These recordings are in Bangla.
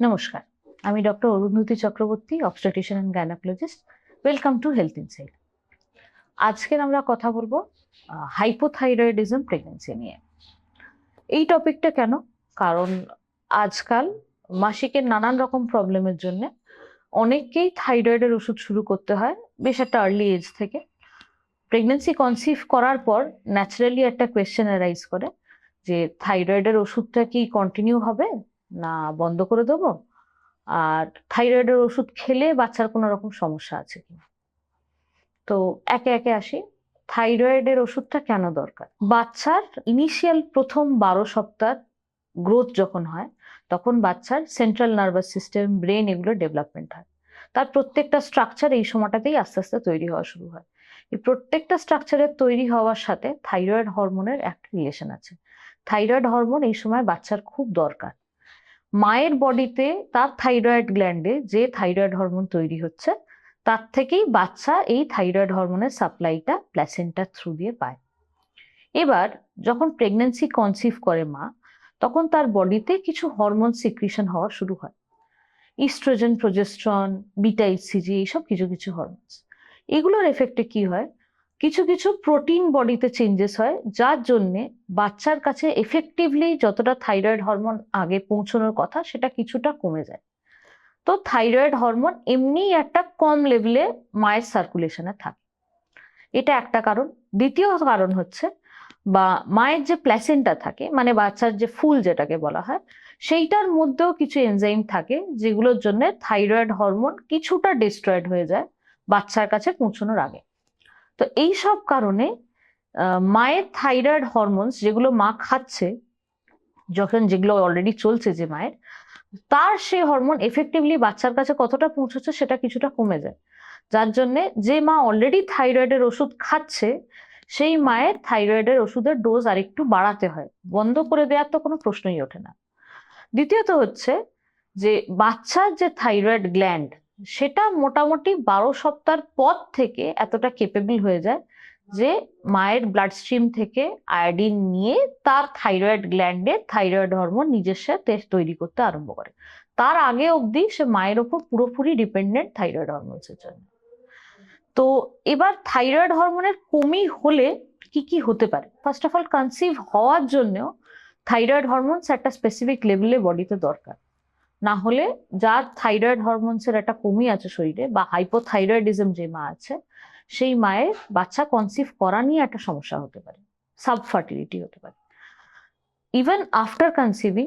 নমস্কার, আমি doctor Arundhati Chakraborty obstetrician and gynaecologist welcome to health inside আজকের আমরা কথা বলব হাইপোথাইরয়েডিজম প্রেগনেন্সি নিয়ে। এই টপিকটা কেন? কারণ আজকাল মাসিকের নানান রকম প্রবলেমের জন্য অনেককেই থাইরয়েডের ওষুধ শুরু করতে হয়, বেশ একটা আর্লি এজ থেকে। প্রেগনেন্সি কনসিভ করার পর ন্যাচারালি একটা কোয়েশ্চেন অ্যারাইজ করে যে থাইরয়েডের ওষুধটা কি কন্টিনিউ হবে? না বন্ধ করে দেবো। আর থাইরয়েডের ওষুধ খেলে বাচ্চার কোনো রকম সমস্যা আছে কিনা? তো একে একে আসি। থাইরয়েডের ওষুধটা কেন দরকার? বাচ্চার ইনিশিয়াল প্রথম বারো সপ্তাহ গ্রোথ যখন হয়, তখন বাচ্চার সেন্ট্রাল নার্ভাস সিস্টেম ব্রেন এগুলো ডেভেলপমেন্ট হয়। তার প্রত্যেকটা স্ট্রাকচার এই সময়টাতেই আস্তে আস্তে তৈরি হওয়া শুরু হয়। এই প্রত্যেকটা স্ট্রাকচারের তৈরি হওয়ার সাথে থাইরয়েড হরমোনের একটা রিলেশন আছে। থাইরয়েড হরমোন এই সময় বাচ্চার খুব দরকার। মায়ের বডিতে তার থাইরয়েড গ্ল্যান্ডে যে থাইরয়েড হরমোন তৈরি হচ্ছে, তার থেকেই বাচ্চা এই থাইরয়েড হরমোনের সাপ্লাইটা প্ল্যাসেন্টার থ্রু দিয়ে পায়। এবার যখন প্রেগনেন্সি কনসিভ করে মা, তখন তার বডিতে কিছু হরমোন সিক্রিশন হওয়া শুরু হয়। ইস্ট্রোজেন প্রোজেস্ট্রন বিটা ইসিজি এইসব কিছু কিছু হরমোনস এগুলোর এফেক্টে কি হয়? কিছু কিছু প্রোটিন বডিতে চেঞ্জেস হয়, যার জন্যে বাচ্চার কাছে এফেক্টিভলি যতটা থাইরয়েড হরমোন আগে পৌঁছানোর কথা, সেটা কিছুটা কমে যায়। তো থাইরয়েড হরমোন এমনিই একটা কম লেভেলে মায়ের সার্কুলেশনে থাকে। এটা একটা কারণ। দ্বিতীয় কারণ হচ্ছে, বা মায়ের যে প্ল্যাসেন্টা থাকে মানে বাচ্চার যে ফুল যেটাকে বলা হয়, সেইটার মধ্যেও কিছু এনজাইম থাকে, যেগুলোর জন্য থাইরয়েড হরমোন কিছুটা ডিস্ট্রয়েড হয়ে যায় বাচ্চার কাছে পৌঁছানোর আগে। তো এই সব কারণে মায়ের থাইরয়েড হরমোনস যেগুলো মা খাচ্ছে, যখন যেগুলো অলরেডি চলছে যে মায়ের, তার সেই হরমোন এফেক্টিভলি বাচ্চার কাছে কতটা পৌঁছচ্ছে সেটা কিছুটা কমে যায়। যার জন্যে যে মা অলরেডি থাইরয়েডের ওষুধ খাচ্ছে, সেই মায়ের থাইরয়েডের ওষুধের ডোজ আর একটু বাড়াতে হয়। বন্ধ করে দেওয়ার তো কোনো প্রশ্নই ওঠে না। দ্বিতীয়ত হচ্ছে যে বাচ্চার যে থাইরয়েড গ্ল্যান্ড সেটা মোটামুটি বারো সপ্তাহ পর থেকে এতটা কেপেবল হয়ে যায় যে মায়ের ব্লাড স্ট্রিম থেকে আয়োডিন নিয়ে তার থাইরয়েড গ্ল্যান্ডে থাইরয়েড হরমোন নিজস্ব টেস্ট তৈরি করতে আরম্ভ করে। তার আগে অবধি সে মায়ের ওপর পুরোপুরি ডিপেন্ডেন্ট থাইরয়েড হরমোনসের জন্য। তো এবার থাইরয়েড হরমোনের কমি হলে কি কি হতে পারে? ফার্স্ট অফ অল কনসিভ হওয়ার জন্যও থাইরয়েড হরমোনস একটা স্পেসিফিক লেভেলে বডিতে দরকার। না হলে যার থাইরয়েড হরমোনসের একটা কমি আছে শরীরে বা হাইপোথাইরয়েডিজম যে মা আছে, সেই মায়ের বাচ্চা কনসিভ করা নিয়ে একটা সমস্যা হতে পারে সাবফার্টিলিটি হতে পারে। ইভেন আফটার কনসিভিং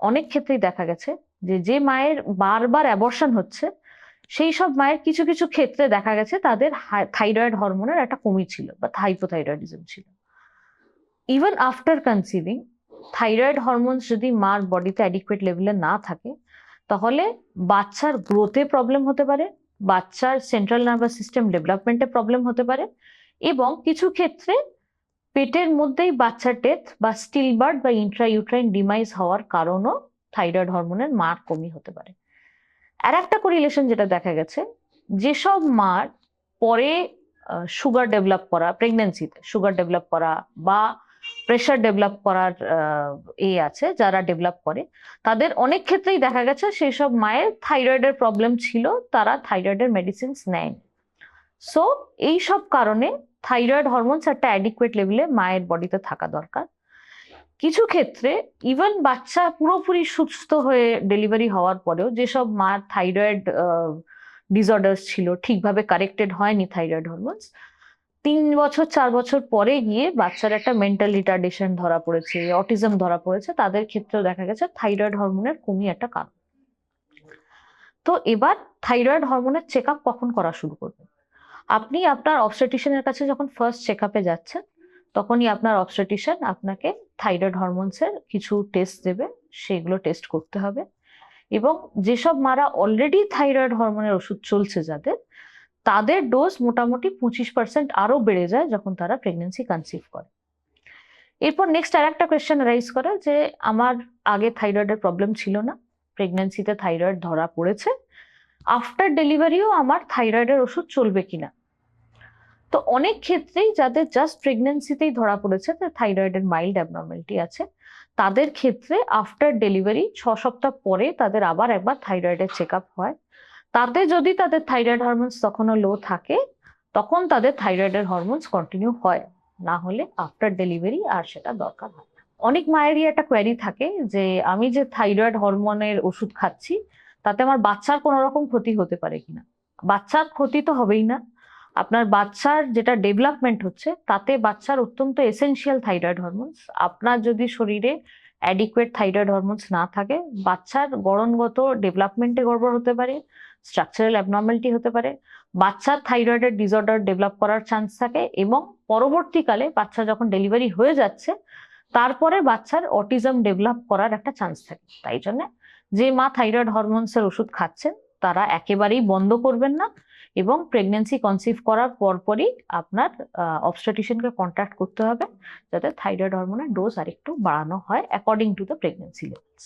অনেক ক্ষেত্রেই দেখা গেছে যে যে মায়ের বারবার অ্যাবর্শন হচ্ছে, সেই সব মায়ের কিছু কিছু ক্ষেত্রে দেখা গেছে তাদের থাইরয়েড হরমোনের একটা কমি ছিল বা হাইপোথাইরয়েডিজম ছিল। Even after conceiving thyroid hormones যদি মার বডিতে অ্যাডিকুয়েট লেভেলে না থাকে তাহলে বাচ্চার গ্রোথে প্রবলেম হতে পারে, বাচ্চার সেন্ট্রাল নার্ভাস সিস্টেম ডেভেলপমেন্টে প্রবলেম হতে পারে এবং কিছু ক্ষেত্রে পেটের মধ্যেই বাচ্চার ডেথ বা স্টিল বার্ড বা ইন্ট্রা ইউট্রাইন ডিমাইজ হওয়ার কারণও থাইরয়েড হরমোনের মার কমি হতে পারে। আর একটা কোরিলেশন যেটা দেখা গেছে, যেসব মার পরে সুগার ডেভেলপ করা প্রেগনেন্সিতে সুগার ডেভেলপ করা বা প্রেশার ডেভেলপ করার এ আছে, যারা ডেভেলপ করে। তাদের অনেক ক্ষেত্রেই দেখা গেছে সেই সব মায়ের থাইরয়েডের প্রবলেম ছিল, তারা থাইরয়েডের মেডিসিনস নেয়। সো এই সব কারণে থাইরয়েড হরমোনস একটা অ্যাডিকুয়েট লেভেলে মায়ের বডিতে থাকা দরকার। কিছু ক্ষেত্রে ইভেন বাচ্চা পুরোপুরি সুস্থ হয়ে ডেলিভারি হওয়ার পরেও যেসব মার থাইরয়েড ডিসঅর্ডার্স ছিল, ঠিকভাবে কারেক্টেড হয়নি থাইরয়েড হরমোনস তিন বছর, চার বছর পরে গিয়ে বাচ্চার একটা মেন্টাল রিটার্ডেশন ধরা পড়েছে অটিজম ধরা পড়েছে, তাদের ক্ষেত্রেও দেখা গেছে থাইরয়েড হরমোনের কমি একটা কারণ। তো এবার থাইরয়েড হরমোনের চেক আপ কখন করা শুরু করবেন আপনি আপনার অবস্টেটিশিয়ানের কাছে যখন ফার্স্ট চেক আপে যাচ্ছেন, তখনই আপনার অবস্টেটিশিয়ান আপনাকে থাইরয়েড হরমোনসের কিছু টেস্ট দেবে, সেগুলো টেস্ট করতে হবে। এবং যেসব মারা অলরেডি থাইরয়েড হরমোনের ওষুধ চলছে যাদের তাদের ডোজ মোটামুটি পঁচিশ পার্সেন্ট আরও বেড়ে যায় যখন তারা প্রেগনেন্সি কনসিভ করে। এরপর নেক্সট আর একটা কোয়েশ্চেন রাইজ করে যে, আমার আগে থাইরয়েডের প্রবলেম ছিল না প্রেগনেন্সিতে থাইরয়েড ধরা পড়েছে আফটার ডেলিভারিও আমার থাইরয়েডের ওষুধ চলবে কিনা? তো অনেক ক্ষেত্রেই যাদের জাস্ট প্রেগনেন্সিতেই ধরা পড়েছে থাইরয়েডের মাইল্ড অ্যাবনর্মালিটি আছে, তাদের ক্ষেত্রে আফটার ডেলিভারি ছ সপ্তাহ পরে তাদের আবার একবার থাইরয়েডের চেক আপ হয়। তাতে যদি তাদের থাইরয়েড হরমোনস তখনও লো থাকে, তখন তাদের থাইরয়েডের হরমোনস কন্টিনিউ হয়। না হলে আফটার ডেলিভারি আর সেটা দরকার হয় অনেক মায়েরই একটা কোয়ারি থাকে যে, আমি যে থাইরয়েড হরমোনের ওষুধ খাচ্ছি, তাতে আমার বাচ্চার কোনো রকম ক্ষতি হতে পারে কিনা? বাচ্চার ক্ষতি তো হবেই না। আপনার বাচ্চার যেটা ডেভেলপমেন্ট হচ্ছে, তাতে বাচ্চার অত্যন্ত এসেনশিয়াল থাইরয়েড হরমোনস আপনার যদি শরীরে অ্যাডিকুয়েট থাইরয়েড হরমোনস না থাকে, বাচ্চার গড়নগত ডেভেলপমেন্টে গড়বড় হতে পারে স্ট্রাকচারাল অ্যাবনর্মালিটি হতে পারে, বাচ্চার থাইরয়েডের ডিসঅর্ডার ডেভেলপ করার চান্স থাকে এবং পরবর্তীকালে বাচ্চা যখন ডেলিভারি হয়ে যাচ্ছে, তারপরে বাচ্চার অটিজম ডেভেলপ করার একটা চান্স থাকে। তাই জন্য যে মা থাইরয়েড হরমোনসের ওষুধ খাচ্ছেন, তারা একেবারেই বন্ধ করবেন না। এবং প্রেগনেন্সি কনসিভ করার পরপরই আপনার অবস্ট্রাটিশিয়ানকে কন্ট্যাক্ট করতে হবে যাতে থাইরয়েড হরমোনের ডোজ আরেকটু বাড়ানো হয় according to the pregnancy levels